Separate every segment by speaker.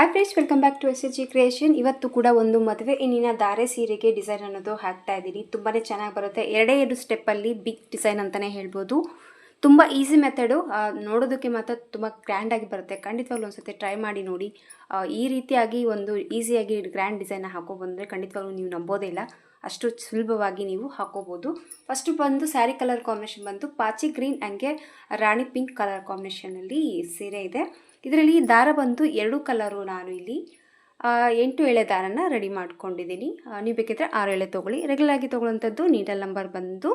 Speaker 1: Hi friends welcome back to S H G creation ಇವತ್ತು ಕೂಡ ಒಂದು ಮದುವೆ. ಇನ್ನಿನ ಧಾರೆ ಸೀರೆಗೆ ಡಿಸೈನ್ ಅನ್ನೋದು ಹಾಕ್ತಾ ಇದ್ದೀನಿ. ತುಂಬಾ ಚೆನ್ನಾಗಿ ಬರುತ್ತೆ. ಎರಡೇ ಎರಡು ಸ್ಟೆಪ್ಪಲ್ಲಿ ಬಿಗ್ ಡಿಸೈನ್ ಅಂತಲೇ ಹೇಳ್ಬೋದು. ತುಂಬ ಈಸಿ ಮೆಥಡು ನೋಡೋದಕ್ಕೆ ಮಾತ್ರ ತುಂಬ ಗ್ರ್ಯಾಂಡಾಗಿ ಬರುತ್ತೆ. ಖಂಡಿತವಾಗ್ಲೂ ಒಂದ್ಸತಿ ಟ್ರೈ ಮಾಡಿ ನೋಡಿ. ಈ ರೀತಿಯಾಗಿ ಒಂದು ಈಸಿಯಾಗಿ ಗ್ರ್ಯಾಂಡ್ ಡಿಸೈನ್ ಹಾಕೋ ಬಂದರೆ ಖಂಡಿತವಾಗ್ಲೂ ನೀವು ನಂಬೋದೇ ಇಲ್ಲ. ಅಷ್ಟು ಸುಲಭವಾಗಿ ನೀವು ಹಾಕೋಬೋದು. ಫಸ್ಟು ಬಂದು ಸ್ಯಾರಿ ಕಲರ್ ಕಾಂಬಿನೇಷನ್ ಬಂದು ಪಾಚಿ ಗ್ರೀನ್ ಹಂಗೆ ರಾಣಿ ಪಿಂಕ್ ಕಲರ್ ಕಾಂಬಿನೇಷನಲ್ಲಿ ಸೀರೆ ಇದೆ. ಇದರಲ್ಲಿ ದಾರ ಬಂದು ಎರಡು ಕಲರು ನಾನು ಇಲ್ಲಿ ಎಂಟು ಎಳೆ ದಾರನ ರೆಡಿ ಮಾಡ್ಕೊಂಡಿದ್ದೀನಿ. ನೀವು ಬೇಕಿದ್ರೆ ಆರು ಎಳೆ ತೊಗೊಳ್ಳಿ. ರೆಗ್ಯುಲರ್ ಆಗಿ ತೊಗೊಳ್ಳೋಂಥದ್ದು ನೀಡಲ್ ನಂಬರ್ ಬಂದು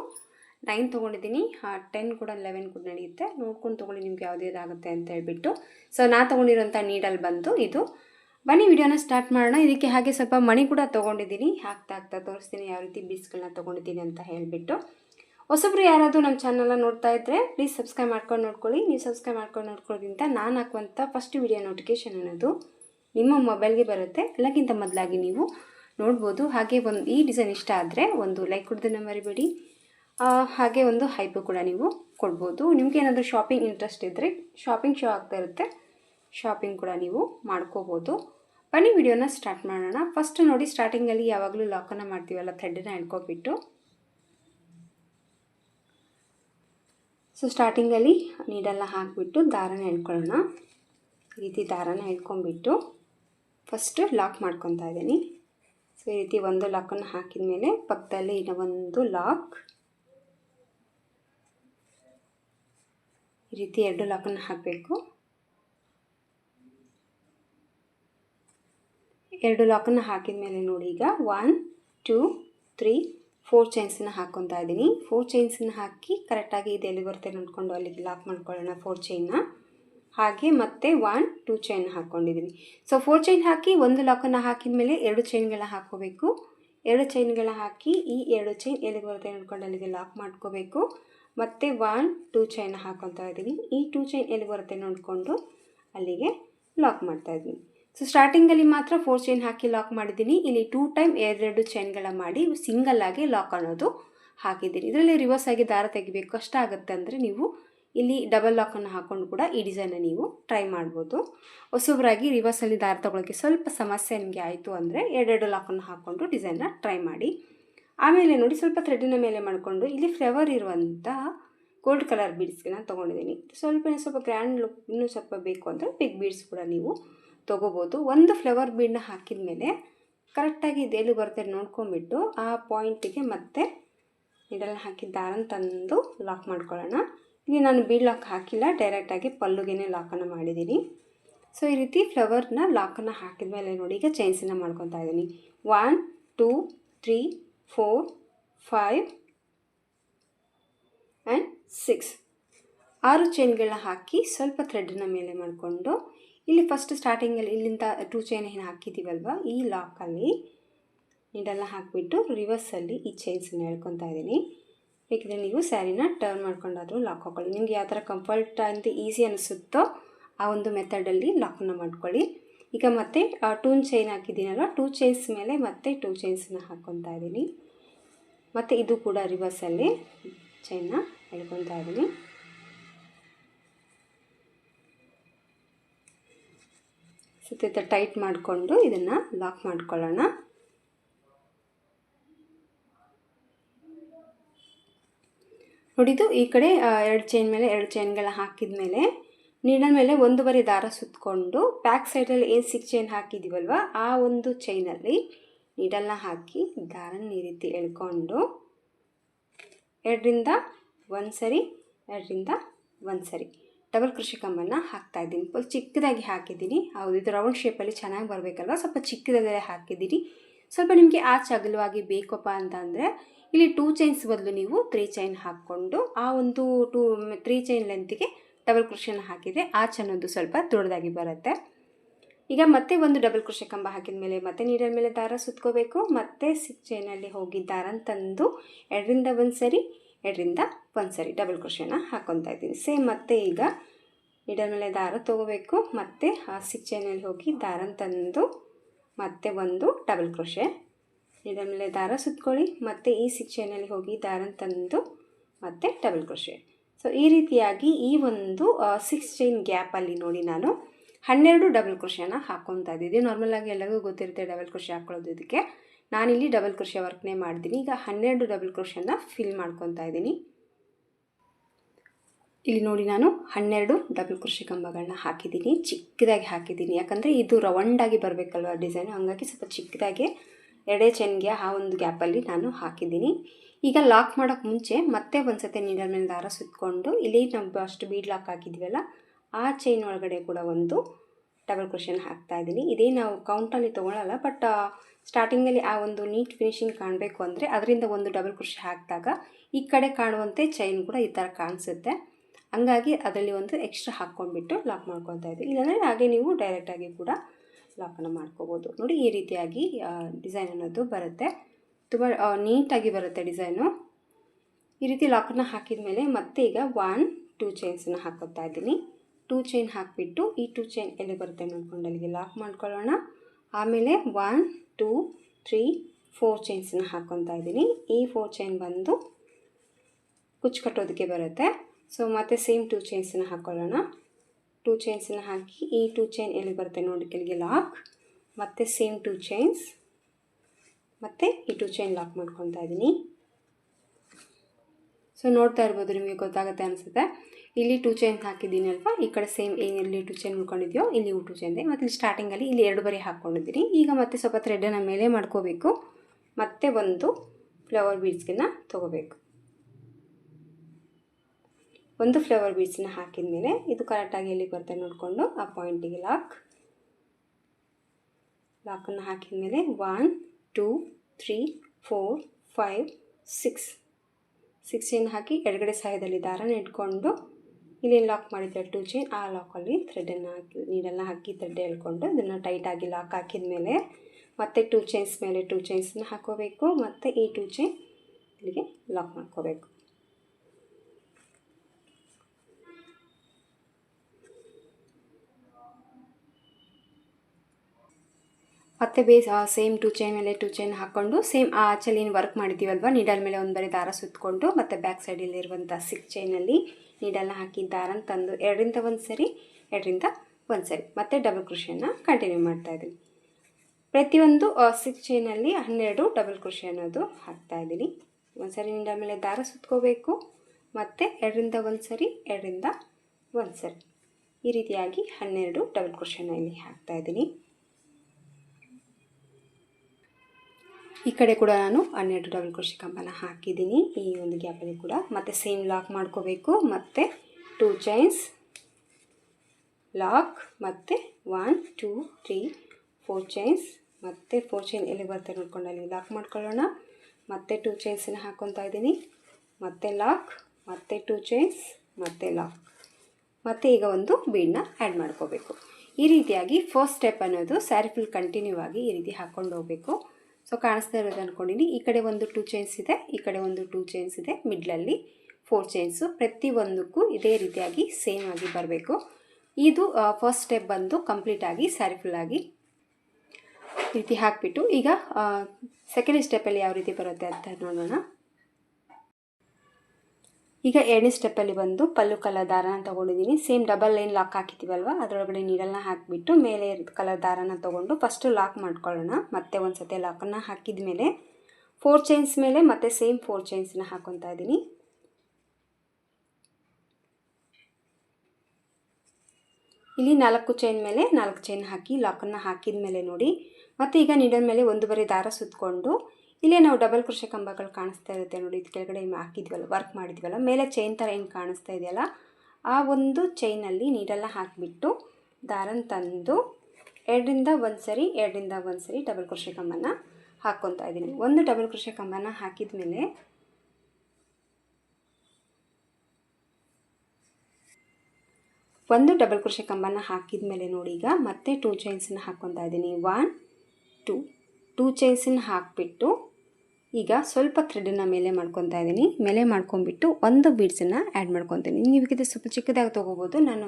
Speaker 1: ನೈನ್ ತೊಗೊಂಡಿದ್ದೀನಿ. ಟೆನ್ ಕೂಡ ಲೆವೆನ್ ಕೂಡ ನಡೆಯುತ್ತೆ. ನೋಡ್ಕೊಂಡು ತೊಗೊಳ್ಳಿ ನಿಮ್ಗೆ ಯಾವುದು ಇದಾಗುತ್ತೆ ಅಂತ ಹೇಳ್ಬಿಟ್ಟು. ಸೊ ನಾ ತೊಗೊಂಡಿರೋಂಥ ನೀಡಲ್ ಬಂದು ಇದು. ಬನ್ನಿ, ವಿಡಿಯೋನ ಸ್ಟಾರ್ಟ್ ಮಾಡೋಣ. ಇದಕ್ಕೆ ಹಾಗೆ ಸ್ವಲ್ಪ ಮಣಿ ಕೂಡ ತೊಗೊಂಡಿದ್ದೀನಿ. ಹಾಕ್ತಾ ಹಾಕ್ತಾ ತೋರಿಸ್ತೀನಿ ಯಾವ ರೀತಿ ಬೀಸ್ಗಳನ್ನ ತೊಗೊಂಡಿದ್ದೀನಿ ಅಂತ ಹೇಳಿಬಿಟ್ಟು. ಹೊಸಬ್ರು ಯಾರಾದರೂ ನಮ್ಮ ಚಾನಲ್ನ ನೋಡ್ತಾ ಇದ್ದರೆ ಪ್ಲೀಸ್ ಸಬ್ಸ್ಕ್ರೈಬ್ ಮಾಡ್ಕೊಂಡು ನೋಡ್ಕೊಳ್ಳಿ. ನೀವು ಸಬ್ಸ್ಕ್ರೈಬ್ ಮಾಡ್ಕೊಂಡು ನೋಡ್ಕೊಳ್ಳೋದ್ರಿಂದ ನಾನು ಹಾಕುವಂಥ ಫಸ್ಟ್ ವಿಡಿಯೋ ನೋಟಿಫಿಕೇಷನ್ ಅನ್ನೋದು ನಿಮ್ಮ ಮೊಬೈಲ್ಗೆ ಬರುತ್ತೆ. ಎಲ್ಲಕ್ಕಿಂತ ಮೊದಲಾಗಿ ನೀವು ನೋಡ್ಬೋದು. ಹಾಗೆ ಒಂದು ಈ ಡಿಸೈನ್ ಇಷ್ಟ ಆದರೆ ಒಂದು ಲೈಕ್ ಕೊಡೋದನ್ನು ಮರಿಬೇಡಿ. ಹಾಗೆ ಒಂದು ಹೈಪು ಕೂಡ ನೀವು ಕೊಡ್ಬೋದು. ನಿಮಗೆ ಏನಾದರೂ ಶಾಪಿಂಗ್ ಇಂಟ್ರೆಸ್ಟ್ ಇದ್ದರೆ ಶಾಪಿಂಗ್ ಶೋ ಆಗ್ತಾ ಇರುತ್ತೆ. ಶಾಪಿಂಗ್ ಕೂಡ ನೀವು ಮಾಡ್ಕೋಬೋದು. ಬನ್ನಿ ವಿಡಿಯೋನ ಸ್ಟಾರ್ಟ್ ಮಾಡೋಣ. ಫಸ್ಟ್ ನೋಡಿ ಸ್ಟಾರ್ಟಿಂಗಲ್ಲಿ ಯಾವಾಗಲೂ ಲಾಕನ್ನು ಮಾಡ್ತೀವಲ್ಲ ಥ್ರೆಡ್ನ ಹಿಡ್ಕೊಬಿಟ್ಟು ಸೊ ಸ್ಟಾರ್ಟಿಂಗಲ್ಲಿ ನೀಡೆಲ್ಲ ಹಾಕಿಬಿಟ್ಟು ದಾರನ ಎಳ್ಕೊಳ್ಳೋಣ. ಈ ರೀತಿ ದಾರನ ಎಳ್ಕೊಂಬಿಟ್ಟು ಫಸ್ಟು ಲಾಕ್ ಮಾಡ್ಕೊತಾ ಇದ್ದೀನಿ. ಸೊ ಈ ರೀತಿ ಒಂದು ಲಾಕನ್ನು ಹಾಕಿದ ಮೇಲೆ ಪಕ್ಕದಲ್ಲಿ ಇನ್ನು ಒಂದು ಲಾಕ್ ಈ ರೀತಿ ಎರಡು ಲಾಕನ್ನು ಹಾಕಬೇಕು. ಎರಡು ಲಾಕನ್ನು ಹಾಕಿದ ಮೇಲೆ ನೋಡಿ ಈಗ. ಒನ್ ಟೂ ತ್ರೀ ಫೋರ್ ಚೈನ್ಸನ್ನ ಹಾಕ್ಕೊತಾ ಇದ್ದೀನಿ ಫೋರ್ ಚೈನ್ಸನ್ನ ಹಾಕಿ ಕರೆಕ್ಟಾಗಿ ಇದು ಎಲ್ಲಿ ಬರುತ್ತೆ ನೋಡಿಕೊಂಡು ಅಲ್ಲಿಗೆ ಲಾಕ್ ಮಾಡ್ಕೊಳ್ಳೋಣ ಫೋರ್ ಚೈನ್ನ ಹಾಗೆ ಮತ್ತೆ ಒನ್ ಟೂ ಚೈನ್ ಹಾಕ್ಕೊಂಡಿದ್ದೀನಿ ಸೊ ಫೋರ್ ಚೈನ್ ಹಾಕಿ ಒಂದು ಲಾಕನ್ನು ಹಾಕಿದ ಮೇಲೆ ಎರಡು ಚೈನ್ಗಳನ್ನ ಹಾಕ್ಕೋಬೇಕು. ಎರಡು ಚೈನ್ಗಳ ಹಾಕಿ ಈ ಎರಡು ಚೈನ್ ಎಲ್ಲಿಗೆ ಬರುತ್ತೆ ನೋಡ್ಕೊಂಡು ಅಲ್ಲಿಗೆ ಲಾಕ್ ಮಾಡ್ಕೋಬೇಕು. ಮತ್ತು ಒನ್ ಟೂ ಚೈನ್ ಹಾಕ್ಕೊತಾ ಇದ್ದೀನಿ ಈ ಟೂ ಚೈನ್ ಎಲ್ಲಿ ಬರುತ್ತೆ ನೋಡಿಕೊಂಡು ಅಲ್ಲಿಗೆ ಲಾಕ್ ಮಾಡ್ತಾ ಇದ್ದೀನಿ ಸೊ ಸ್ಟಾರ್ಟಿಂಗಲ್ಲಿ ಮಾತ್ರ ಫೋರ್ ಚೈನ್ ಹಾಕಿ ಲಾಕ್ ಮಾಡಿದ್ದೀನಿ. ಇಲ್ಲಿ ಟೂ ಟೈಮ್ ಎರಡೆರಡು ಚೈನ್ಗಳ ಮಾಡಿ ಸಿಂಗಲ್ ಆಗಿ ಲಾಕ್ ಅನ್ನೋದು ಹಾಕಿದ್ದೀನಿ. ಇದರಲ್ಲಿ ರಿವರ್ಸ್ ಆಗಿ ದಾರ ತೆಗಿಬೇಕು. ಕಷ್ಟ ಆಗುತ್ತೆ ಅಂದರೆ ನೀವು ಇಲ್ಲಿ ಡಬಲ್ ಲಾಕನ್ನು ಹಾಕ್ಕೊಂಡು ಕೂಡ ಈ ಡಿಸೈನನ್ನು ನೀವು ಟ್ರೈ ಮಾಡ್ಬೋದು. ಹೊಸಬರಾಗಿ ರಿವರ್ಸಲ್ಲಿ ದಾರ ತೊಗೊಳಕ್ಕೆ ಸ್ವಲ್ಪ ಸಮಸ್ಯೆ ನಿಮಗೆ ಆಯಿತು ಅಂದರೆ ಎರಡೆರಡು ಲಾಕನ್ನು ಹಾಕ್ಕೊಂಡು ಡಿಸೈನ್ನ ಟ್ರೈ ಮಾಡಿ. ಆಮೇಲೆ ನೋಡಿ ಸ್ವಲ್ಪ ಥ್ರೆಡ್ಡಿನ ಮೇಲೆ ಮಾಡಿಕೊಂಡು ಇಲ್ಲಿ ಫ್ಲೇವರ್ ಇರುವಂಥ ಗೋಲ್ಡ್ ಕಲರ್ ಬೀಡ್ಸ್ಗೆ ನಾನು ತೊಗೊಂಡಿದ್ದೀನಿ. ಸ್ವಲ್ಪ ಸ್ವಲ್ಪ ಗ್ರ್ಯಾಂಡ್ ಲುಕ್ ಇನ್ನೂ ಸ್ವಲ್ಪ ಬೇಕು ಅಂದರೆ ಬಿಗ್ ಬೀಡ್ಸ್ ಕೂಡ ನೀವು ತೊಗೋಬೋದು. ಒಂದು ಫ್ಲವರ್ ಬೀಡನ್ನ ಹಾಕಿದ ಮೇಲೆ ಕರೆಕ್ಟಾಗಿ ಇದೆಲ್ಲಿ ಬರುತ್ತೆ ನೋಡ್ಕೊಂಬಿಟ್ಟು ಆ ಪಾಯಿಂಟಿಗೆ ಮತ್ತೆ ಇದರಲ್ಲಿ ಹಾಕಿ ದಾರನ ತಂದು ಲಾಕ್ ಮಾಡ್ಕೊಳ್ಳೋಣ. ಇಲ್ಲಿ ನಾನು ಬೀಡ್ ಲಾಕ್ ಹಾಕಿಲ್ಲ ಡೈರೆಕ್ಟಾಗಿ ಪಲ್ಲುಗೆನೇ ಲಾಕನ್ನು ಮಾಡಿದ್ದೀನಿ ಸೊ ಈ ರೀತಿ ಫ್ಲವರ್ನ ಲಾಕನ್ನು ಹಾಕಿದ ಮೇಲೆ ನೋಡಿ, ಈಗ ಚೈನ್ಸಿನ ಮಾಡ್ಕೊತಾ ಇದ್ದೀನಿ. One two three four five and six ಆರು ಚೈನ್ಗಳನ್ನ ಹಾಕಿ ಸ್ವಲ್ಪ ಥ್ರೆಡ್ನ ಮೇಲೆ ಮಾಡಿಕೊಂಡು, ಇಲ್ಲಿ ಫಸ್ಟ್ ಸ್ಟಾರ್ಟಿಂಗಲ್ಲಿ ಇಲ್ಲಿಂದ ಟೂ ಚೈನ್ ಏನು ಹಾಕಿದ್ದೀವಲ್ವ ಈ ಲಾಕಲ್ಲಿ ನೀಡೆಲ್ಲ ಹಾಕಿಬಿಟ್ಟು ರಿವರ್ಸಲ್ಲಿ ಈ ಚೈನ್ಸನ್ನ ಹೇಳ್ಕೊತಾ ಇದ್ದೀನಿ. ಬೇಕಿದ್ರೆ ನೀವು ಸ್ಯಾರಿನ ಟರ್ನ್ ಮಾಡ್ಕೊಂಡಾದರೂ ಲಾಕ್ ಹಾಕ್ಕೊಳ್ಳಿ ನಿಮ್ಗೆ ಯಾವ ಥರ ಕಂಫರ್ಟ್ ಅಂತ ಈಸಿ ಅನಿಸುತ್ತೋ ಆ ಒಂದು ಮೆಥಡಲ್ಲಿ ಲಾಕನ್ನ ಮಾಡ್ಕೊಳ್ಳಿ. ಈಗ ಮತ್ತೆ ಟೂನ್ ಚೈನ್ ಹಾಕಿದ್ದೀನಲ್ವ ಟೂ ಚೈನ್ಸ್ ಮೇಲೆ ಮತ್ತೆ ಟೂ ಚೈನ್ಸನ್ನ ಹಾಕ್ಕೊತಾ ಇದ್ದೀನಿ. ಮತ್ತು ಇದು ಕೂಡ ರಿವರ್ಸಲ್ಲಿ ಚೈನ್ನ ಹೇಳ್ಕೊತಾ ಇದ್ದೀನಿ. ಸುತ್ತ ಟೈಟ್ ಮಾಡಿಕೊಂಡು ಇದನ್ನು ಲಾಕ್ ಮಾಡ್ಕೊಳ್ಳೋಣ. ನೋಡಿದ್ದು ಈ ಕಡೆ ಎರಡು ಚೈನ್ ಮೇಲೆ ಎರಡು ಚೈನ್ಗಳ ಹಾಕಿದ ಮೇಲೆ ನೀಡಲ್ ಮೇಲೆ ಒಂದೂವರೆ ದಾರ ಸುತ್ತಕೊಂಡು ಬ್ಯಾಕ್ ಸೈಡಲ್ಲಿ ಏನು ಸಿಕ್ಸ್ ಚೈನ್ ಹಾಕಿದ್ದೀವಲ್ವ ಆ ಒಂದು ಚೈನಲ್ಲಿ ನೀಡಲ್ನ ಹಾಕಿ ದಾರನ ಈ ರೀತಿ ಎಳ್ಕೊಂಡು ಎರಡರಿಂದ ಒಂದು ಸರಿ, ಎರಡರಿಂದ ಒಂದು ಸರಿ. ಡಬಲ್ ಕೃಷಿ ಕಂಬನ ಹಾಕ್ತಾ ಇದ್ದೀನಿ. ಫುಲ್ ಚಿಕ್ಕದಾಗಿ ಹಾಕಿದ್ದೀನಿ. ಹೌದು, ಇದು ರೌಂಡ್ ಶೇಪಲ್ಲಿ ಚೆನ್ನಾಗಿ ಬರಬೇಕಲ್ವ? ಸ್ವಲ್ಪ ಚಿಕ್ಕದಾಗಲೇ ಹಾಕಿದ್ದೀರಿ. ಸ್ವಲ್ಪ ನಿಮಗೆ ಆಚೆ ಅಗಲವಾಗಿ ಬೇಕಪ್ಪ ಅಂತ ಅಂದರೆ ಇಲ್ಲಿ ಟೂ ಚೈನ್ಸ್ ಬದಲು ನೀವು ತ್ರೀ ಚೈನ್ ಹಾಕ್ಕೊಂಡು, ಆ ಒಂದು ಟೂ ತ್ರೀ ಚೈನ್ ಲೆಂತಿಗೆ ಡಬಲ್ ಕೃಷಿಯನ್ನು ಹಾಕಿದರೆ ಆ ಅನ್ನೋದು ಸ್ವಲ್ಪ ದೊಡ್ಡದಾಗಿ ಬರುತ್ತೆ. ಈಗ ಮತ್ತೆ ಒಂದು ಡಬಲ್ ಕೃಷಿ ಕಂಬ ಹಾಕಿದ ಮೇಲೆ ಮತ್ತೆ ನೀರಿನ ಮೇಲೆ ದಾರ ಸುತ್ಕೋಬೇಕು. ಮತ್ತೆ ಸಿಕ್ ಚೈನಲ್ಲಿ ಹೋಗಿ ದಾರನ ತಂದು, ಎರಡರಿಂದ ಒಂದು ಸರಿ ಎರಡರಿಂದ ಒಂದು ಸರಿ ಡಬಲ್ ಕ್ರೋಶನ ಹಾಕ್ಕೊತಾ ಇದ್ದೀನಿ. ಸೇಮ್ ಮತ್ತೆ ಈಗ ನೀಡಲ್ ಮೇಲೆ ದಾರ ತೊಗೋಬೇಕು. ಮತ್ತು ಆ ಸಿಚ್ಚೆನಲ್ಲಿ ಹೋಗಿ ದಾರ ತಂದು ಮತ್ತೆ ಒಂದು ಡಬಲ್ ಕ್ರೋಶೆ ನೀಡಲ್ ಮೇಲೆ ದಾರ ಸುತ್ಕೊಳ್ಳಿ. ಮತ್ತು ಈ ಸಿಚ್ಚೆನಲ್ಲಿ ಹೋಗಿ ದಾರ ತಂದು ಮತ್ತೆ ಡಬಲ್ ಕ್ರೋಶೆ ಸೊ ಈ ರೀತಿಯಾಗಿ ಈ ಒಂದು ಸಿಕ್ಸ್ ಚೈನ್ ಗ್ಯಾಪಲ್ಲಿ ನೋಡಿ ನಾನು ಹನ್ನೆರಡು ಡಬಲ್ ಕ್ರೋಶನ ಹಾಕ್ಕೊತಾ ನಾರ್ಮಲ್ ಆಗಿ ಎಲ್ಲರಿಗೂ ಗೊತ್ತಿರುತ್ತೆ ಡಬಲ್ ಕ್ರೋಶೆ ಹಾಕ್ಕೊಳ್ಳೋದು ಇದಕ್ಕೆ. ನಾನಿಲ್ಲಿ ಡಬಲ್ ಕ್ರೋಶಿಯ ವರ್ಕ್ನೇ ಮಾಡಿದ್ದೀನಿ ಈಗ ಹನ್ನೆರಡು ಡಬಲ್ ಕ್ರೋಶನ ಫಿಲ್ ಮಾಡ್ಕೊತಾ ಇದ್ದೀನಿ. ಇಲ್ಲಿ ನೋಡಿ ನಾನು ಹನ್ನೆರಡು ಡಬಲ್ ಕೃಷಿ ಕಂಬಗಳನ್ನ ಹಾಕಿದ್ದೀನಿ. ಚಿಕ್ಕದಾಗಿ ಹಾಕಿದ್ದೀನಿ. ಯಾಕಂದರೆ ಇದು ರೌಂಡಾಗಿ ಬರಬೇಕಲ್ವ ಡಿಸೈನ್? ಹಂಗಾಗಿ ಸ್ವಲ್ಪ ಚಿಕ್ಕದಾಗಿ ಎರಡೇ ಚೆನ್ಗೆ ಆ ಒಂದು ಗ್ಯಾಪಲ್ಲಿ ನಾನು ಹಾಕಿದ್ದೀನಿ. ಈಗ ಲಾಕ್ ಮಾಡೋಕ್ಕೆ ಮುಂಚೆ ಮತ್ತೆ ಒಂದು ಸತಿ ನೀಡಲ್ ಮೇಲೆ ದಾರ ಸುತ್ತಕೊಂಡು ಇಲ್ಲಿ ನಾವು ಅಷ್ಟು ಬೀಡ್ ಲಾಕ್ ಹಾಕಿದ್ವಲ್ಲ, ಆ ಚೈನ್ ಒಳಗಡೆ ಕೂಡ ಒಂದು ಡಬಲ್ ಕ್ರೋಶನ್ ಹಾಕ್ತಾ ಇದ್ದೀನಿ. ಇದೇ ನಾವು ಕೌಂಟಲ್ಲಿ ತೊಗೊಳಲ್ಲ ಬಟ್ ಸ್ಟಾರ್ಟಿಂಗಲ್ಲಿ ಆ ಒಂದು ನೀಟ್ ಫಿನಿಶಿಂಗ್ ಕಾಣಬೇಕು ಅಂದರೆ ಅದರಿಂದ ಒಂದು ಡಬಲ್ ಕ್ರೋಶಿ ಹಾಕಿದಾಗ ಈ ಕಡೆ ಕಾಣುವಂತೆ ಚೈನ್ ಕೂಡ ಈ ಥರ ಕಾಣಿಸುತ್ತೆ. ಹಂಗಾಗಿ ಅದರಲ್ಲಿ ಒಂದು ಎಕ್ಸ್ಟ್ರಾ ಹಾಕ್ಕೊಂಡ್ಬಿಟ್ಟು ಲಾಕ್ ಮಾಡ್ಕೊತಾ ಇದ್ದೀವಿ ಇಲ್ಲಾಂದರೆ ಹಾಗೆ ನೀವು ಡೈರೆಕ್ಟಾಗಿ ಕೂಡ ಲಾಕನ್ನು ಮಾಡ್ಕೋಬೋದು. ನೋಡಿ ಈ ರೀತಿಯಾಗಿ ಡಿಸೈನ್ ಅನ್ನೋದು ಬರುತ್ತೆ. ತುಂಬ ನೀಟಾಗಿ ಬರುತ್ತೆ ಡಿಸೈನು ಈ ರೀತಿ ಲಾಕನ್ನು ಹಾಕಿದ ಮೇಲೆ ಮತ್ತೆ ಈಗ ಒನ್ ಟೂ ಚೈನ್ಸನ್ನು ಹಾಕೋತಾ ಇದ್ದೀನಿ. ಟೂ ಚೈನ್ ಹಾಕಿಬಿಟ್ಟು ಈ ಟೂ ಚೈನ್ ಎಲ್ಲಿ ಬರುತ್ತೆ ನೋಡ್ಕೊಂಡು ಅಲ್ಲಿಗೆ ಲಾಕ್ ಮಾಡ್ಕೊಳ್ಳೋಣ. ಆಮೇಲೆ ಒನ್ ಟೂ ತ್ರೀ ಫೋರ್ ಚೈನ್ಸನ್ನ ಹಾಕ್ಕೊತಾ ಇದ್ದೀನಿ. ಈ ಫೋರ್ ಚೈನ್ ಬಂದು ಕುಚ್ಚು ಕಟ್ಟೋದಕ್ಕೆ ಬರುತ್ತೆ. ಸೊ ಮತ್ತೆ ಸೇಮ್ ಟೂ ಚೈನ್ಸನ್ನ ಹಾಕ್ಕೊಳ್ಳೋಣ ಟೂ ಚೈನ್ಸನ್ನ ಹಾಕಿ ಈ ಟೂ ಚೈನ್ ಎಲ್ಲಿ ಬರುತ್ತೆ ನೋಡಿ ಕೆಳಗೆ ಲಾಕ್ ಮತ್ತು ಸೇಮ್ ಟೂ ಚೈನ್ಸ್ ಮತ್ತು ಈ ಟೂ ಚೈನ್ ಲಾಕ್ ಮಾಡ್ಕೊತಾ ಇದ್ದೀನಿ. ಸೊ ನೋಡ್ತಾ ಇರ್ಬೋದು, ನಿಮಗೆ ಗೊತ್ತಾಗುತ್ತೆ ಅನಿಸುತ್ತೆ. ಇಲ್ಲಿ ಟೂ ಚೈನ್ ಹಾಕಿದ್ದೀನಿ ಅಲ್ವಾ? ಈ ಕಡೆ ಸೇಮ್ ಏನೆಲ್ಲಿ ಟೂ ಚೈನ್ ಮುಳ್ಕೊಂಡಿದ್ಯೋ ಇಲ್ಲಿ ಟೂ ಚೈನ್ ಮತ್ತು ಇಲ್ಲಿ ಸ್ಟಾರ್ಟಿಂಗಲ್ಲಿ ಇಲ್ಲಿ ಎರಡು ಬರಿ ಹಾಕ್ಕೊಂಡಿದ್ದೀನಿ ಈಗ ಮತ್ತೆ ಸ್ವಲ್ಪ ಥ್ರೆಡನ್ನು ಮೇಲೆ ಮಾಡ್ಕೋಬೇಕು. ಮತ್ತೆ ಒಂದು ಫ್ಲವರ್ ಬೀಡ್ಸ್ಗನ್ನ ತೊಗೋಬೇಕು. ಒಂದು ಫ್ಲವರ್ ಬೀಡ್ಸನ್ನ ಹಾಕಿದ ಮೇಲೆ ಇದು ಕರೆಕ್ಟಾಗಿ ಎಲ್ಲಿ ಬರುತ್ತೆ ನೋಡಿಕೊಂಡು, ಆ ಪಾಯಿಂಟಿಗೆ ಲಾಕ್ ಲಾಕನ್ನು ಹಾಕಿದ ಮೇಲೆ one two three four five six six chain ಹಾಕಿ ಎಡಗಡೆ ಸಹಾಯದಲ್ಲಿ ದಾರನ ಇಟ್ಕೊಂಡು ಇಲ್ಲಿ ಲಾಕ್ ಮಾಡಿದ್ರೆ ಟು ಚೈನ್ ಆ ಲಾಕಲ್ಲಿ ಥ್ರೆಡನ್ನು ಹಾಕಿ ನೀಡನ್ನು ಹಾಕಿ ಥ್ರೆಡ್ ಹೇಳ್ಕೊಂಡು ಅದನ್ನು ಟೈಟಾಗಿ ಲಾಕ್ ಹಾಕಿದ ಮೇಲೆ ಮತ್ತೆ ಟೂ ಚೈನ್ಸ್ ಮೇಲೆ ಟೂ ಚೈನ್ಸನ್ನ ಹಾಕೋಬೇಕು, ಮತ್ತು ಈ ಟೂ ಚೈನ್ ಇಲ್ಲಿಗೆ ಲಾಕ್ ಮಾಡ್ಕೋಬೇಕು. ಮತ್ತೆ ಬೇಸ್ ಸೇಮ್ ಟು ಚೈನ್ ಮೇಲೆ ಟು ಚೈನ್ ಹಾಕ್ಕೊಂಡು ಸೇಮ್ ಆ ಆಚಲ್ಲಿ ಏನು ವರ್ಕ್ ಮಾಡಿದ್ದೀವಲ್ವ? ನೀಡಲ್ ಮೇಲೆ ಒಂದು ಬರೀ ದಾರ ಸುತ್ತಕೊಂಡು ಮತ್ತು ಬ್ಯಾಕ್ ಸೈಡಲ್ಲಿರುವಂಥ ಸಿಕ್ ಚೈನಲ್ಲಿ ನೀಡಲ್ನ ಹಾಕಿ ದಾರನ ತಂದು ಎರಡರಿಂದ ಒಂದು ಸರಿ, ಎರಡರಿಂದ ಒಂದು ಸರಿ ಮತ್ತೆ ಡಬಲ್ ಕೃಷಿಯನ್ನು ಕಂಟಿನ್ಯೂ ಮಾಡ್ತಾ ಇದ್ದೀನಿ. ಪ್ರತಿಯೊಂದು ಸಿಕ್ ಚೈನಲ್ಲಿ ಹನ್ನೆರಡು ಡಬಲ್ ಕೃಷಿ ಅನ್ನೋದು ಹಾಕ್ತಾಯಿದ್ದೀನಿ ಒಂದು ಸರಿ ನೀಡಲ್ ಮೇಲೆ ದಾರ ಸುತ್ಕೋಬೇಕು ಮತ್ತು ಎರಡರಿಂದ ಒಂದು ಸರಿ, ಎರಡರಿಂದ ಒಂದು ಸರಿ. ಈ ರೀತಿಯಾಗಿ ಹನ್ನೆರಡು ಡಬಲ್ ಕೃಷಿಯನ್ನು ಇಲ್ಲಿ ಹಾಕ್ತಾಯಿದ್ದೀನಿ ಈ ಕಡೆ ಕೂಡ ನಾನು ಹನ್ನೆರಡು ಡಬಲ್ ಕ್ರೋಶಿ ಕಂಬನ ಹಾಕಿದ್ದೀನಿ. ಈ ಒಂದು ಗ್ಯಾಪಲ್ಲಿ ಕೂಡ ಮತ್ತು ಸೇಮ್ ಲಾಕ್ ಮಾಡ್ಕೋಬೇಕು. ಮತ್ತು ಟೂ ಚೈನ್ಸ್ ಲಾಕ್ ಮತ್ತು one two three four chains ಮತ್ತು ಫೋರ್ ಚೈನ್ ಎಲ್ಲಿ ಬರುತ್ತೆ ನೋಡ್ಕೊಂಡು ಅಲ್ಲಿ ಲಾಕ್ ಮಾಡ್ಕೊಳ್ಳೋಣ. ಮತ್ತು ಟೂ ಚೈನ್ಸನ್ನ ಹಾಕ್ಕೊತಾ ಇದ್ದೀನಿ. ಮತ್ತೆ ಲಾಕ್ ಮತ್ತು ಟೂ ಚೈನ್ಸ್ ಮತ್ತು ಲಾಕ್ ಮತ್ತು ಈಗ ಒಂದು ಬೀಡನ್ನ ಆ್ಯಡ್ ಮಾಡ್ಕೋಬೇಕು. ಈ ರೀತಿಯಾಗಿ ಫಸ್ಟ್ ಸ್ಟೆಪ್ ಅನ್ನೋದು ಸ್ಯಾರಿ ಫುಲ್ ಕಂಟಿನ್ಯೂ ಆಗಿ ಈ ರೀತಿ ಹಾಕ್ಕೊಂಡು ಹೋಗಬೇಕು. ಸೊ ಕಾಣಿಸ್ತಾ ಇರೋದು ಅಂದ್ಕೊಂಡಿನಿ ಈ ಕಡೆ ಒಂದು ಟೂ ಚೈನ್ಸ್ ಇದೆ. ಈ ಕಡೆ ಒಂದು ಟೂ ಚೈನ್ಸ್ ಇದೆ. ಮಿಡ್ಲಲ್ಲಿ ಫೋರ್ ಚೈನ್ಸು ಪ್ರತಿಯೊಂದಕ್ಕೂ ಇದೇ ರೀತಿಯಾಗಿ ಸೇಮ್ ಆಗಿ ಬರಬೇಕು. ಇದು ಫಸ್ಟ್ ಸ್ಟೆಪ್ ಬಂದು ಕಂಪ್ಲೀಟಾಗಿ ಸ್ಯಾರಿ ಫುಲ್ಲಾಗಿ ರೀತಿ ಹಾಕಿಬಿಟ್ಟು ಈಗ ಸೆಕೆಂಡ್ ಸ್ಟೆಪ್ಪಲ್ಲಿ ಯಾವ ರೀತಿ ಬರುತ್ತೆ ಅಂತ ನೋಡೋಣ. ಈಗ ಎರಡನೇ ಸ್ಟೆಪ್ಪಲ್ಲಿ ಬಂದು ಪಲ್ಲು ಕಲರ್ ದಾರನ ತೊಗೊಂಡಿದ್ದೀನಿ ಸೇಮ್ ಡಬಲ್ ಲೈನ್ ಲಾಕ್ ಹಾಕಿದ್ದೀವಲ್ವ ಅದರೊಳಗಡೆ ನೀಡಲ್ನ ಹಾಕಿಬಿಟ್ಟು ಮೇಲೆ ಕಲರ್ ದಾರನ ತೊಗೊಂಡು ಫಸ್ಟು ಲಾಕ್ ಮಾಡ್ಕೊಳ್ಳೋಣ. ಮತ್ತೆ ಒಂದು ಸತಿ ಲಾಕನ್ನು ಹಾಕಿದ ಮೇಲೆ ಫೋರ್ ಚೈನ್ಸ್ ಮೇಲೆ ಮತ್ತೆ ಸೇಮ್ ಫೋರ್ ಚೈನ್ಸ್ನ ಹಾಕೊತಾ ಇದ್ದೀನಿ ಇಲ್ಲಿ ನಾಲ್ಕು ಚೈನ್ ಮೇಲೆ ನಾಲ್ಕು ಚೈನ್ ಹಾಕಿ ಲಾಕನ್ನು ಹಾಕಿದ ಮೇಲೆ ನೋಡಿ. ಮತ್ತು ಈಗ ನೀಡಲ್ ಮೇಲೆ ಒಂದು ಬರಿ ದಾರ ಸುತ್ತಕೊಂಡು ಇಲ್ಲೇ ನಾವು ಡಬಲ್ ಕೃಷಿ ಕಂಬಗಳು ಕಾಣಿಸ್ತಾ ಇರುತ್ತೆ ನೋಡಿ, ಇದು ಕೆಳಗಡೆ ಹಾಕಿದ್ವಲ್ಲ ವರ್ಕ್ ಮಾಡಿದ್ವಲ್ಲ, ಮೇಲೆ ಚೈನ್ ಥರ ಏನು ಕಾಣಿಸ್ತಾ ಇದೆಯಲ್ಲ, ಆ ಒಂದು ಚೈನಲ್ಲಿ ನೀರೆಲ್ಲ ಹಾಕಿಬಿಟ್ಟು ದಾರನ ತಂದು ಎರಡರಿಂದ ಒಂದು ಸರಿ, ಎರಡರಿಂದ ಒಂದು ಸರಿ ಡಬಲ್ ಕೃಷಿ ಕಂಬನ ಹಾಕ್ಕೊತಾ ಇದ್ದೀನಿ. ಒಂದು ಡಬಲ್ ಕೃಷಿ ಕಂಬನ ಹಾಕಿದ ಮೇಲೆ ಒಂದು ಡಬಲ್ ಕೃಷಿ ಕಂಬನ ಹಾಕಿದ ಮೇಲೆ ನೋಡಿ ಈಗ ಮತ್ತೆ ಟೂ ಚೈನ್ಸನ್ನ ಹಾಕ್ಕೊತಾ ಇದ್ದೀನಿ. ಒನ್ ಟೂ ಟೂ ಚೈನ್ಸನ್ನ ಹಾಕಿಬಿಟ್ಟು ಈಗ ಸ್ವಲ್ಪ ಥ್ರೆಡನ್ನು ಮೇಲೆ ಮಾಡ್ಕೊತಾ ಇದ್ದೀನಿ. ಮೇಲೆ ಮಾಡ್ಕೊಂಬಿಟ್ಟು ಒಂದು ಬೀಡ್ಸನ್ನು ಆ್ಯಡ್ ಮಾಡ್ಕೊತೀನಿ. ನೀವು ಇದು ಸ್ವಲ್ಪ ಚಿಕ್ಕದಾಗಿ ತೊಗೋಬೋದು. ನಾನು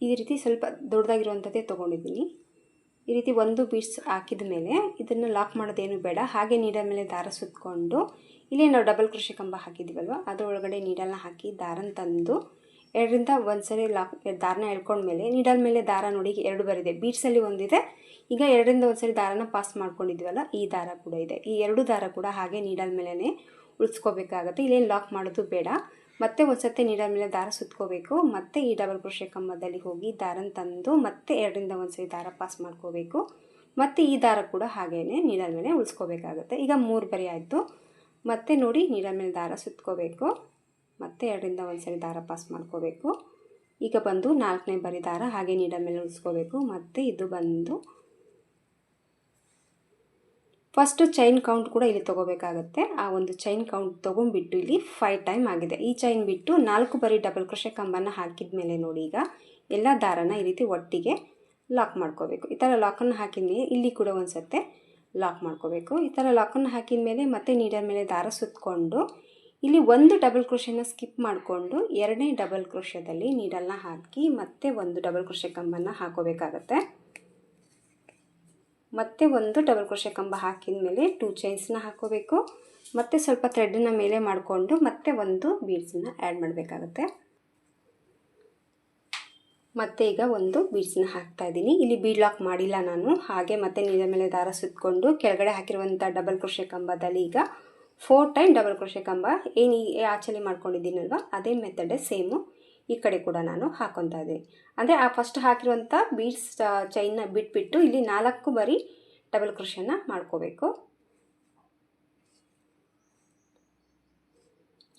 Speaker 1: ಈ ರೀತಿ ಸ್ವಲ್ಪ ದೊಡ್ಡದಾಗಿರುವಂಥದ್ದೇ ತೊಗೊಂಡಿದ್ದೀನಿ. ಈ ರೀತಿ ಒಂದು ಬೀಡ್ಸ್ ಹಾಕಿದ ಮೇಲೆ ಇದನ್ನು ಲಾಕ್ ಮಾಡೋದೇನು ಬೇಡ. ಹಾಗೆ ನೀಡಲ್ ಮೇಲೆ ದಾರ ಸುತ್ತಕೊಂಡು ಇಲ್ಲೇ ನಾವು ಡಬಲ್ ಕೃಷಿ ಕಂಬ ಹಾಕಿದ್ದೀವಲ್ವ ಅದರೊಳಗಡೆ ನೀಡಲ್ನ ಹಾಕಿ ದಾರನ ತಂದು ಎರಡರಿಂದ ಒಂದು ಸರಿ ಲಾಕ್ ದಾರನ ಎಳ್ಕೊಂಡ್ಮೇಲೆ ನೀಡಲ್ ಮೇಲೆ ದಾರ ನೋಡಿ ಎರಡು ಬರಿದೆ. ಬೀಟ್ಸಲ್ಲಿ ಒಂದಿದೆ. ಈಗ ಎರಡರಿಂದ ಒಂದು ಸರಿ ದಾರನ ಪಾಸ್ ಮಾಡ್ಕೊಂಡಿದ್ವಲ್ಲ, ಈ ದಾರ ಕೂಡ ಇದೆ. ಈ ಎರಡು ದಾರ ಕೂಡ ಹಾಗೆ ನೀಡಲ್ ಮೇಲೇ ಉಳಿಸ್ಕೋಬೇಕಾಗತ್ತೆ. ಇಲ್ಲೇನು ಲಾಕ್ ಮಾಡೋದು ಬೇಡ. ಮತ್ತೆ ಒಂದು ಸತಿ ನೀಡಲ್ ಮೇಲೆ ದಾರ ಸುತ್ಕೋಬೇಕು. ಮತ್ತೆ ಈ ಡಬಲ್ ಕ್ರೋಶೆ ಕಂಬದಲ್ಲಿ ಹೋಗಿ ದಾರನ ತಂದು ಮತ್ತೆ ಎರಡರಿಂದ ಒಂದು ಸರಿ ದಾರ ಪಾಸ್ ಮಾಡ್ಕೋಬೇಕು. ಮತ್ತು ಈ ದಾರ ಕೂಡ ಹಾಗೇ ನೀಡಲ್ ಮೇಲೆ ಉಳಿಸ್ಕೋಬೇಕಾಗತ್ತೆ. ಈಗ ಮೂರು ಬರಿ ಆಯಿತು. ಮತ್ತೆ ನೋಡಿ ನೀಡಲ್ ಮೇಲೆ ದಾರ ಸುತ್ಕೋಬೇಕು. ಮತ್ತೆ ಎರಡರಿಂದ ಒಂದು ಸರಿ ದಾರ ಪಾಸ್ ಮಾಡ್ಕೋಬೇಕು. ಈಗ ಬಂದು ನಾಲ್ಕನೇ ಬರಿ ದಾರ ಹಾಗೆ ನೀಡಲ್ ಮೇಲೆ ಉಳಿಸ್ಕೋಬೇಕು. ಮತ್ತು ಇದು ಬಂದು ಫಸ್ಟು ಚೈನ್ ಕೌಂಟ್ ಕೂಡ ಇಲ್ಲಿ ತೊಗೋಬೇಕಾಗತ್ತೆ. ಆ ಒಂದು ಚೈನ್ ಕೌಂಟ್ ತೊಗೊಂಡ್ಬಿಟ್ಟು ಇಲ್ಲಿ ಫೈವ್ ಟೈಮ್ ಆಗಿದೆ. ಈ ಚೈನ್ ಬಿಟ್ಟು ನಾಲ್ಕು ಬರಿ ಡಬಲ್ ಕ್ರೋಶೆ ಕಂಬನ ಹಾಕಿದ ಮೇಲೆ ನೋಡಿ ಈಗ ಎಲ್ಲ ದಾರನ ಈ ರೀತಿ ಒಟ್ಟಿಗೆ ಲಾಕ್ ಮಾಡ್ಕೋಬೇಕು. ಈ ಥರ ಲಾಕನ್ನು ಹಾಕಿದ ಮೇಲೆ ಇಲ್ಲಿ ಕೂಡ ಒಂದು ಲಾಕ್ ಮಾಡ್ಕೋಬೇಕು. ಈ ಥರ ಲಾಕನ್ನು ಹಾಕಿದ ಮೇಲೆ ಮತ್ತೆ ನೀಡಲ್ ಮೇಲೆ ದಾರ ಸುತ್ತಕೊಂಡು ಇಲ್ಲಿ ಒಂದು ಡಬಲ್ ಕ್ರೋಶನ ಸ್ಕಿಪ್ ಮಾಡಿಕೊಂಡು ಎರಡನೇ ಡಬಲ್ ಕ್ರೋಶದಲ್ಲಿ ನೀಡಲ್ನ ಹಾಕಿ ಮತ್ತೆ ಒಂದು ಡಬಲ್ ಕ್ರೋಶ ಕಂಬನ ಹಾಕೋಬೇಕಾಗತ್ತೆ. ಮತ್ತೆ ಒಂದು ಡಬಲ್ ಕ್ರೋಶ ಕಂಬ ಹಾಕಿದ ಮೇಲೆ ಟೂ ಚೈನ್ಸ್ನ ಹಾಕೋಬೇಕು. ಮತ್ತೆ ಸ್ವಲ್ಪ ಥ್ರೆಡ್ನ ಮೇಲೆ ಮಾಡಿಕೊಂಡು ಮತ್ತೆ ಒಂದು ಬೀಡ್ಸನ್ನ ಆ್ಯಡ್ ಮಾಡಬೇಕಾಗತ್ತೆ. ಮತ್ತೆ ಈಗ ಒಂದು ಬೀಡ್ಸನ್ನ ಹಾಕ್ತಾ ಇದ್ದೀನಿ. ಇಲ್ಲಿ ಬೀಡ್ ಲಾಕ್ ಮಾಡಿಲ್ಲ ನಾನು. ಹಾಗೆ ಮತ್ತೆ ನೀರ ಮೇಲೆ ದಾರ ಸುತ್ತಕೊಂಡು ಕೆಳಗಡೆ ಹಾಕಿರುವಂಥ ಡಬಲ್ ಕ್ರೋಶ ಕಂಬದಲ್ಲಿ ಈಗ ಫೋರ್ ಟೈಮ್ ಡಬಲ್ ಕ್ರೋಶೆ ಕಂಬ. ಏನು ಈ ಆಚಲಿ ಮಾಡ್ಕೊಂಡಿದ್ದೀನಲ್ವ? ಅದೇ ಮೆಥಡೇ ಸೇಮು ಈ ಕಡೆ ಕೂಡ ನಾನು ಹಾಕೊತಾ ಇದ್ದೀನಿ ಅಂದರೆ ಆ ಫಸ್ಟ್ ಹಾಕಿರುವಂಥ ಬೀಡ್ಸ್ ಚೈನ್ನ ಬಿಟ್ಬಿಟ್ಟು ಇಲ್ಲಿ ನಾಲ್ಕು ಬಾರಿ ಡಬಲ್ ಕ್ರೋಶನ ಮಾಡ್ಕೋಬೇಕು.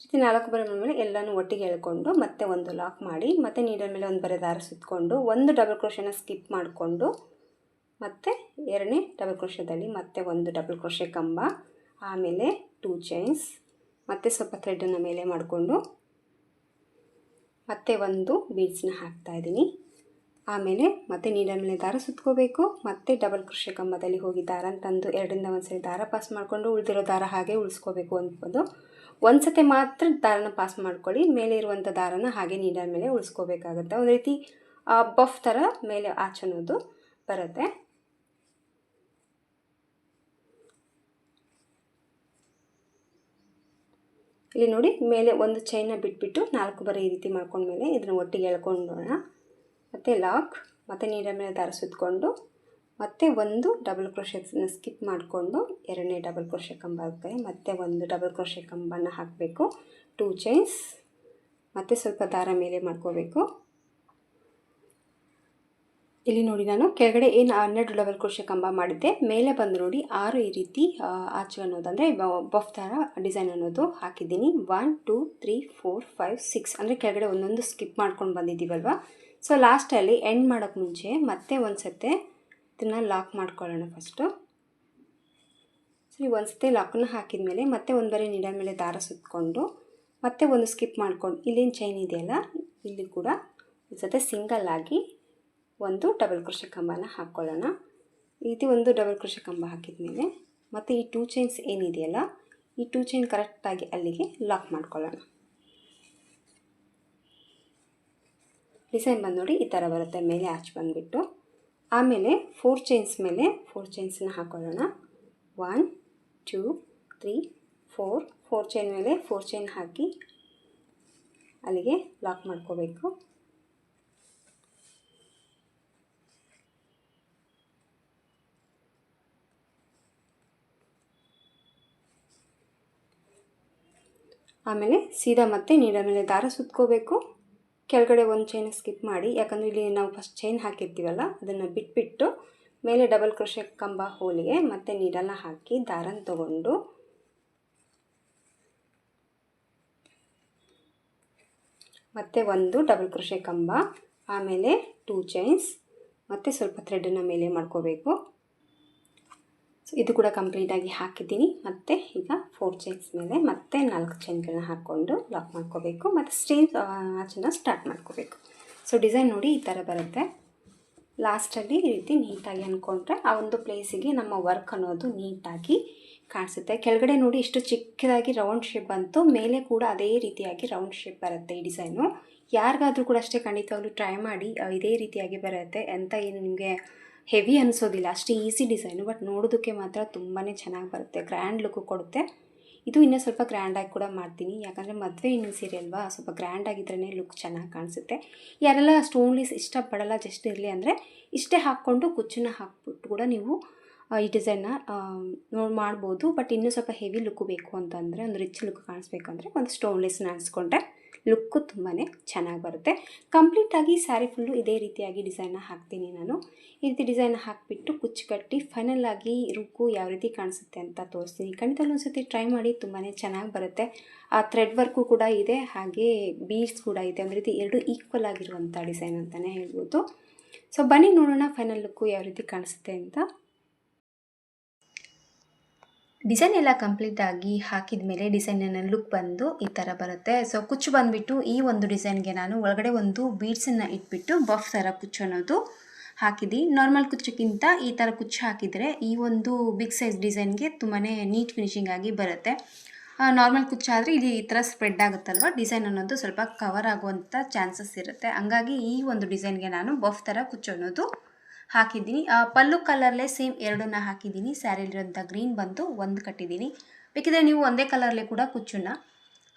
Speaker 1: ಇಲ್ಲಿ ನಾಲ್ಕು ಬರೆ ಮೇಲೆ ಎಲ್ಲನೂ ಒಟ್ಟಿಗೆ ಎಳ್ಕೊಂಡು ಮತ್ತೆ ಒಂದು ಲಾಕ್ ಮಾಡಿ, ಮತ್ತೆ ನೀಡಲ್ ಮೇಲೆ ಒಂದು ಬರೆ ದಾರ ಸುತ್ತಕೊಂಡು ಒಂದು ಡಬಲ್ ಕ್ರೋಶನ ಸ್ಕಿಪ್ ಮಾಡಿಕೊಂಡು, ಮತ್ತೆ ಎರಡನೇ ಡಬಲ್ ಕ್ರೋಶದಲ್ಲಿ ಮತ್ತೆ ಒಂದು ಡಬಲ್ ಕ್ರೋಶೆ ಕಂಬ. ಆಮೇಲೆ ಟೂ ಚೈನ್ಸ್ ಮತ್ತೆ ಸ್ವಲ್ಪ ಥ್ರೆಡನ್ನು ಮೇಲೆ ಮಾಡಿಕೊಂಡು ಮತ್ತೆ ಒಂದು ಬೀಡ್ಸ್ನ ಹಾಕ್ತಾ ಇದ್ದೀನಿ. ಆಮೇಲೆ ಮತ್ತೆ ನೀಡಲ್ ಮೇಲೆ ದಾರ ಸುತ್ಕೋಬೇಕು, ಮತ್ತೆ ಡಬಲ್ ಕೃಷಿ ಕಂಬದಲ್ಲಿ ಹೋಗಿ ದಾರ ತಂದು ಎರಡರಿಂದ ಒಂದು ಸರಿ ದಾರ ಪಾಸ್ ಮಾಡಿಕೊಂಡು ಉಳಿದಿರೋ ದಾರ ಹಾಗೆ ಉಳಿಸ್ಕೋಬೇಕು ಅನ್ಬೋದು ಒಂದು ಸತಿ ಮಾತ್ರ ದಾರನ ಪಾಸ್ ಮಾಡ್ಕೊಳ್ಳಿ, ಮೇಲೆ ಇರುವಂಥ ದಾರನ ಹಾಗೆ ನೀಡಲ್ ಮೇಲೆ ಉಳಿಸ್ಕೋಬೇಕಾಗುತ್ತೆ. ಒಂದು ರೀತಿ ಬಫ್ ಥರ ಮೇಲೆ ಆಚನೋದು ಬರುತ್ತೆ. ಇಲ್ಲಿ ನೋಡಿ, ಮೇಲೆ ಒಂದು ಚೈನ ಬಿಟ್ಬಿಟ್ಟು ನಾಲ್ಕು ಬರೀ ಈ ರೀತಿ ಮಾಡ್ಕೊಂಡ್ಮೇಲೆ ಇದನ್ನು ಒಟ್ಟಿಗೆ ಎಳ್ಕೊಂಡೋಣ. ಮತ್ತು ಲಾಕ್ ಮತ್ತು ನೀರ ಮೇಲೆ ದಾರ ಸುತ್ತಕೊಂಡು ಮತ್ತೆ ಒಂದು ಡಬಲ್ ಕ್ರೋಶೆನ ಸ್ಕಿಪ್ ಮಾಡಿಕೊಂಡು, ಎರಡನೇ ಡಬಲ್ ಕ್ರೋಶೆ ಕಂಬ ಹಾಕ್ತಾರೆ ಮತ್ತೆ ಒಂದು ಡಬಲ್ ಕ್ರೋಶೆ ಕಂಬನ ಹಾಕಬೇಕು. ಟೂ ಚೈನ್ಸ್ ಮತ್ತು ಸ್ವಲ್ಪ ದಾರ ಮೇಲೆ ಮಾಡ್ಕೋಬೇಕು. ಇಲ್ಲಿ ನೋಡಿ ನಾನು, ಕೆಳಗಡೆ ಏನು ಹನ್ನೆರಡು ಡಬಲ್ ಕ್ರೋಶೆ ಕಂಬ ಮಾಡಿದ್ದೆ, ಮೇಲೆ ಬಂದು ನೋಡಿ ಆರು ಈ ರೀತಿ ಆಚು ಅನ್ನೋದಂದರೆ ಬಫ್ ಥರ ಡಿಸೈನ್ ಅನ್ನೋದು ಹಾಕಿದ್ದೀನಿ. One two three four five six ಅಂದರೆ ಕೆಳಗಡೆ ಒಂದೊಂದು ಸ್ಕಿಪ್ ಮಾಡ್ಕೊಂಡು ಬಂದಿದ್ದೀವಲ್ವ? ಸೊ ಲಾಸ್ಟಲ್ಲಿ ಎಂಡ್ ಮಾಡೋಕ್ಕೆ ಮುಂಚೆ ಮತ್ತೆ ಒಂದು ಸತೆ ಇದನ್ನು ಲಾಕ್ ಮಾಡ್ಕೊಳ್ಳೋಣ ಫಸ್ಟು ಸರಿ ಒಂದು ಸತಿ ಲಾಕನ್ನು ಹಾಕಿದ ಮೇಲೆ ಮತ್ತೆ ಒಂದು ಬರೀ ನೀಡಲ್ ಮೇಲೆ ದಾರ ಸುತ್ತಕೊಂಡು ಮತ್ತೆ ಒಂದು ಸ್ಕಿಪ್ ಮಾಡ್ಕೊಂಡು, ಇಲ್ಲೇನು ಚೈನ್ ಇದೆಯಲ್ಲ, ಇಲ್ಲಿ ಕೂಡ ಒಂದು ಸತಿ ಸಿಂಗಲ್ ಆಗಿ ಒಂದು ಡಬಲ್ ಕೃಷಿ ಕಂಬನ ಹಾಕ್ಕೊಳ್ಳೋಣ. ಇದು ಒಂದು ಡಬಲ್ ಕೃಷಿ ಕಂಬ ಹಾಕಿದ ಮೇಲೆ ಮತ್ತು ಈ ಟೂ ಚೈನ್ಸ್ ಏನಿದೆಯಲ್ಲ, ಈ ಟೂ ಚೈನ್ ಕರೆಕ್ಟಾಗಿ ಅಲ್ಲಿಗೆ ಲಾಕ್ ಮಾಡ್ಕೊಳ್ಳೋಣ. ಡಿಸೈನ್ ಬಂದು ನೋಡಿ ಈ ಥರ ಬರುತ್ತೆ, ಮೇಲೆ ಆಚ್ ಬಂದುಬಿಟ್ಟು. ಆಮೇಲೆ ಫೋರ್ ಚೈನ್ಸ್ ಮೇಲೆ ಫೋರ್ ಚೈನ್ಸನ್ನ ಹಾಕೊಳ್ಳೋಣ one two three four four chain ಮೇಲೆ ಫೋರ್ ಚೈನ್ ಹಾಕಿ ಅಲ್ಲಿಗೆ ಲಾಕ್ ಮಾಡ್ಕೋಬೇಕು. ಆಮೇಲೆ ಸೀದಾ ಮತ್ತೆ ನೀರ ಮೇಲೆ ದಾರ ಸುತ್ಕೋಬೇಕು. ಕೆಳಗಡೆ ಒಂದು ಚೈನ್ ಸ್ಕಿಪ್ ಮಾಡಿ, ಯಾಕಂದರೆ ಇಲ್ಲಿ ನಾವು ಫಸ್ಟ್ ಚೈನ್ ಹಾಕಿರ್ತೀವಲ್ಲ, ಅದನ್ನು ಬಿಟ್ಬಿಟ್ಟು ಮೇಲೆ ಡಬಲ್ ಕ್ರೋಶೆ ಕಂಬ ಹೋಲಿಗೆ ಮತ್ತೆ ನೀರನ್ನ ಹಾಕಿ ದಾರನ ತಗೊಂಡು. ಮತ್ತೆ ಒಂದು ಡಬಲ್ ಕ್ರೋಶೆ ಕಂಬ, ಆಮೇಲೆ ಟೂ ಚೈನ್ಸ್ ಮತ್ತು ಸ್ವಲ್ಪ ಥ್ರೆಡನ್ನು ಮೇಲೆ ಮಾಡ್ಕೋಬೇಕು. ಸೊ ಇದು ಕೂಡ ಕಂಪ್ಲೀಟಾಗಿ ಹಾಕಿದ್ದೀನಿ. ಮತ್ತು ಈಗ ಫೋರ್ ಚೈನ್ಸ್ ಮೇಲೆ ಮತ್ತೆ ನಾಲ್ಕು ಚೈನ್ಗಳನ್ನ ಹಾಕ್ಕೊಂಡು ಲಾಕ್ ಮಾಡ್ಕೋಬೇಕು. ಮತ್ತು ಸ್ಟೇನ್ ಆಚೆನ ಸ್ಟಾರ್ಟ್ ಮಾಡ್ಕೋಬೇಕು. ಸೊ ಡಿಸೈನ್ ನೋಡಿ ಈ ಥರ ಬರುತ್ತೆ. ಲಾಸ್ಟಲ್ಲಿ ಈ ರೀತಿ ನೀಟಾಗಿ ಅಂದ್ಕೊಂಡ್ರೆ ಆ ಒಂದು ಪ್ಲೇಸಿಗೆ ನಮ್ಮ ವರ್ಕ್ ಅನ್ನೋದು ನೀಟಾಗಿ ಕಾಣಿಸುತ್ತೆ. ಕೆಳಗಡೆ ನೋಡಿ ಇಷ್ಟು ಚಿಕ್ಕದಾಗಿ ರೌಂಡ್ ಶೇಪ್ ಬಂತು. ಮೇಲೆ ಕೂಡ ಅದೇ ರೀತಿಯಾಗಿ ರೌಂಡ್ ಶೇಪ್ ಬರುತ್ತೆ ಈ ಡಿಸೈನು ಯಾರಿಗಾದರೂ ಕೂಡ ಅಷ್ಟೇ ಖಂಡಿತವಾಗ್ಲೂ ಟ್ರೈ ಮಾಡಿ ಇದೇ ರೀತಿಯಾಗಿ ಬರುತ್ತೆ. ಎಂಥ ಏನು ನಿಮಗೆ ಹೆವಿ ಅನಿಸೋದಿಲ್ಲ, ಅಷ್ಟು ಈಸಿ ಡಿಸೈನು, ಬಟ್ ನೋಡೋದಕ್ಕೆ ಮಾತ್ರ ತುಂಬಾ ಚೆನ್ನಾಗಿ ಬರುತ್ತೆ. ಗ್ರ್ಯಾಂಡ್ ಲುಕ್ಕು ಕೊಡುತ್ತೆ. ಇದು ಇನ್ನೂ ಸ್ವಲ್ಪ ಗ್ರ್ಯಾಂಡಾಗಿ ಕೂಡ ಮಾಡ್ತೀನಿ. ಯಾಕಂದರೆ ಮದುವೆ ಇನ್ನೂ ಸೀರೆ ಅಲ್ವಾ, ಸ್ವಲ್ಪ ಗ್ರ್ಯಾಂಡಾಗಿದ್ರೇ ಲುಕ್ ಚೆನ್ನಾಗಿ ಕಾಣಿಸುತ್ತೆ. ಯಾರೆಲ್ಲ ಸ್ಟೋನ್ಲೆಸ್ ಇಷ್ಟಪಡಲ್ಲ, ಜಸ್ಟ್ ಇರಲಿ ಅಂದರೆ ಇಷ್ಟೇ ಹಾಕ್ಕೊಂಡು ಕುಚ್ಚನ್ನ ಹಾಕ್ಬಿಟ್ಟು ಕೂಡ ನೀವು ಈ ಡಿಸೈನ್ನ ನೋಡಿ, ಮಾಡ್ಬೋದು. ಬಟ್ ಇನ್ನೂ ಸ್ವಲ್ಪ ಹೆವಿ ಲುಕ್ ಬೇಕು ಅಂತಂದರೆ, ಒಂದು ರಿಚ್ ಲುಕ್ ಕಾಣಿಸ್ಬೇಕಂದ್ರೆ ಒಂದು ಸ್ಟೋನ್ಲೆಸ್ನ ಅನ್ಸ್ಕೊಂಡ್ರೆ ಲುಕ್ಕು ತುಂಬಾ ಚೆನ್ನಾಗಿ ಬರುತ್ತೆ. ಕಂಪ್ಲೀಟಾಗಿ ಸ್ಯಾರಿ ಫುಲ್ಲು ಇದೇ ರೀತಿಯಾಗಿ ಡಿಸೈನ್ನ ಹಾಕ್ತೀನಿ ನಾನು. ಈ ರೀತಿ ಡಿಸೈನ್ ಹಾಕಿಬಿಟ್ಟು ಕುಚ್ಚು ಕಟ್ಟಿ ಫೈನಲ್ ಆಗಿ ರುಕ್ಕು ಯಾವ ರೀತಿ ಕಾಣಿಸುತ್ತೆ ಅಂತ ತೋರಿಸ್ತೀನಿ. ಖಂಡಿತಲ್ಲೂ ಒಂದ್ಸತಿ ಟ್ರೈ ಮಾಡಿ ತುಂಬಾ ಚೆನ್ನಾಗಿ ಬರುತ್ತೆ. ಆ ಥ್ರೆಡ್ ವರ್ಕು ಕೂಡ ಇದೆ, ಹಾಗೆ ಬೀಡ್ಸ್ ಕೂಡ ಇದೆ. ಒಂದು ರೀತಿ ಎರಡು ಈಕ್ವಲ್ ಆಗಿರುವಂಥ ಡಿಸೈನ್ ಅಂತಲೇ ಹೇಳ್ಬೋದು. ಸೊ ಬನ್ನಿ ನೋಡೋಣ ಫೈನಲ್ ಲುಕ್ಕು ಯಾವ ರೀತಿ ಕಾಣಿಸುತ್ತೆ ಅಂತ. ಡಿಸೈನ್ ಎಲ್ಲ ಕಂಪ್ಲೀಟ್ ಆಗಿ ಹಾಕಿದ ಮೇಲೆ ಡಿಸೈನಿನ ಲುಕ್ ಬಂದು ಈ ಥರ ಬರುತ್ತೆ. ಸೊ ಕುಚ್ಚು ಬಂದುಬಿಟ್ಟು ಈ ಒಂದು ಡಿಸೈನ್ಗೆ ನಾನು ಒಳಗಡೆ ಒಂದು ಬೀಡ್ಸನ್ನು ಇಟ್ಬಿಟ್ಟು ಬಫ್ ಥರ ಕುಚ್ಚು ಅನ್ನೋದು ಹಾಕಿದ್ದೀನಿ ನಾರ್ಮಲ್ ಕುಚ್ಚಕ್ಕಿಂತ ಈ ಥರ ಕುಚ್ಚು ಹಾಕಿದರೆ ಈ ಒಂದು ಬಿಗ್ ಸೈಜ್ ಡಿಸೈನ್ಗೆ ತುಂಬಾ ನೀಟ್ ಫಿನಿಶಿಂಗ್ ಆಗಿ ಬರುತ್ತೆ. ನಾರ್ಮಲ್ ಕುಚ್ಚಾದರೆ ಇಲ್ಲಿ ಈ ಥರ ಸ್ಪ್ರೆಡ್ ಆಗುತ್ತಲ್ವ? ಡಿಸೈನ್ ಅನ್ನೋದು ಸ್ವಲ್ಪ ಕವರ್ ಆಗುವಂಥ ಚಾನ್ಸಸ್ ಇರುತ್ತೆ. ಹಂಗಾಗಿ ಈ ಒಂದು ಡಿಸೈನ್ಗೆ ನಾನು ಬಫ್ ಥರ ಕುಚ್ಚು ಅನ್ನೋದು ಹಾಕಿದ್ದೀನಿ. ಪಲ್ಲು ಕಲರ್ಲೇ ಸೇಮ್ ಎರಡನ್ನ ಹಾಕಿದ್ದೀನಿ. ಸ್ಯಾರಿಲಿರೋಂಥ ಗ್ರೀನ್ ಬಂದು ಒಂದು ಕಟ್ಟಿದ್ದೀನಿ. ಬೇಕಿದ್ರೆ ನೀವು ಒಂದೇ ಕಲರ್ಲೆ ಕೂಡ ಕುಚ್ಚನ್ನ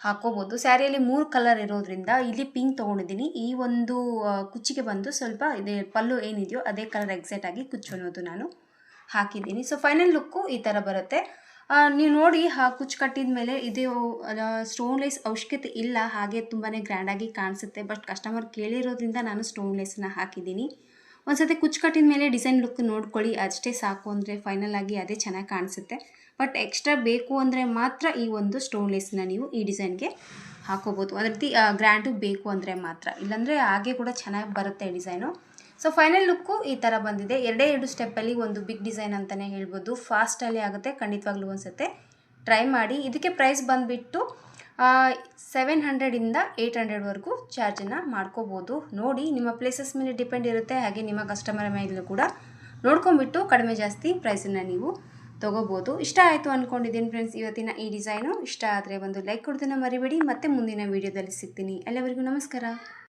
Speaker 1: ಹಾಕೋಬೋದು. ಸ್ಯಾರಿಯಲ್ಲಿ ಮೂರು ಕಲರ್ ಇರೋದ್ರಿಂದ ಇಲ್ಲಿ ಪಿಂಕ್ ತೊಗೊಂಡಿದ್ದೀನಿ. ಈ ಒಂದು ಕುಚ್ಚಿಗೆ ಬಂದು ಸ್ವಲ್ಪ ಇದೆ, ಪಲ್ಲು ಏನಿದೆಯೋ ಅದೇ ಕಲರ್ ಎಕ್ಸಾಕ್ಟ್ ಆಗಿ ಕುಚ್ಚು ಅನ್ನೋದು ನಾನು ಹಾಕಿದ್ದೀನಿ. ಸೊ ಫೈನಲ್ ಲುಕ್ಕು ಈ ಥರ ಬರುತ್ತೆ. ನೀವು ನೋಡಿ ಹಾ ಕುಚ್ಚು ಕಟ್ಟಿದ ಮೇಲೆ ಇದು ಸ್ಟೋನ್ಲೆಸ್ ಅವಶ್ಯಕತೆ ಇಲ್ಲ. ಹಾಗೆ ತುಂಬಾ ಗ್ರ್ಯಾಂಡಾಗಿ ಕಾಣಿಸುತ್ತೆ. ಬಟ್ ಕಸ್ಟಮರ್ ಕೇಳಿರೋದ್ರಿಂದ ನಾನು ಸ್ಟೋನ್ಲೆಸ್ನ ಹಾಕಿದ್ದೀನಿ. ಒಂದ್ಸತಿ ಕುಚ್ಚು ಕಟ್ಟಿದ ಮೇಲೆ ಡಿಸೈನ್ ಲುಕ್ ನೋಡ್ಕೊಳ್ಳಿ, ಅಷ್ಟೇ ಸಾಕು ಅಂದರೆ ಫೈನಲ್ ಆಗಿ ಅದೇ ಚೆನ್ನಾಗಿ ಕಾಣಿಸುತ್ತೆ. ಬಟ್ ಎಕ್ಸ್ಟ್ರಾ ಬೇಕು ಅಂದರೆ ಮಾತ್ರ ಈ ಒಂದು ಸ್ಟೋನ್ ಸ್ಟೋನ್ಲೆಸ್ನ ನೀವು ಈ ಡಿಸೈನ್ಗೆ ಹಾಕೋಬೋದು. ಅದೇ ರೀತಿ ಗ್ರ್ಯಾಂಡು ಬೇಕು ಅಂದರೆ ಮಾತ್ರ. ಇಲ್ಲಾಂದರೆ ಹಾಗೆ ಕೂಡ ಚೆನ್ನಾಗಿ ಬರುತ್ತೆ ಡಿಸೈನು ಸೊ ಫೈನಲ್ ಲುಕ್ಕು ಈ ಥರ ಬಂದಿದೆ. ಎರಡೇ ಎರಡು ಸ್ಟೆಪ್ಪಲ್ಲಿ ಒಂದು ಬಿಗ್ ಡಿಸೈನ್ ಅಂತಲೇ ಹೇಳ್ಬೋದು. ಫಾಸ್ಟಲ್ಲಿ ಆಗುತ್ತೆ, ಖಂಡಿತವಾಗ್ಲೂ ಅನಿಸುತ್ತೆ ಟ್ರೈ ಮಾಡಿ. ಇದಕ್ಕೆ ಪ್ರೈಸ್ ಬಂದುಬಿಟ್ಟು ಸೆವೆನ್ ಹಂಡ್ರೆಡಿಂದ ಏಯ್ಟ್ ಹಂಡ್ರೆಡ್ವರೆಗೂ ಚಾರ್ಜನ್ನು ಮಾಡ್ಕೋಬೋದು. ನೋಡಿ, ನಿಮ್ಮ ಪ್ಲೇಸಸ್ ಮೇಲೆ ಡಿಪೆಂಡ್ ಇರುತ್ತೆ, ಹಾಗೆ ನಿಮ್ಮ ಕಸ್ಟಮರ್ ಮೇಲೂ ಕೂಡ. ನೋಡ್ಕೊಂಬಿಟ್ಟು ಕಡಿಮೆ ಜಾಸ್ತಿ ಪ್ರೈಸನ್ನು ನೀವು ತೊಗೋಬೋದು. ಇಷ್ಟ ಆಯಿತು ಅಂದ್ಕೊಂಡಿದ್ದೀನಿ ಫ್ರೆಂಡ್ಸ್ ಇವತ್ತಿನ ಈ ಡಿಸೈನು ಇಷ್ಟ ಆದರೆ ಒಂದು ಲೈಕ್ ಕೊಡೋದನ್ನು ಮರಿಬೇಡಿ. ಮತ್ತೆ ಮುಂದಿನ ವೀಡಿಯೋದಲ್ಲಿ ಸಿಗ್ತೀನಿ. ಎಲ್ಲವರಿಗೂ ನಮಸ್ಕಾರ.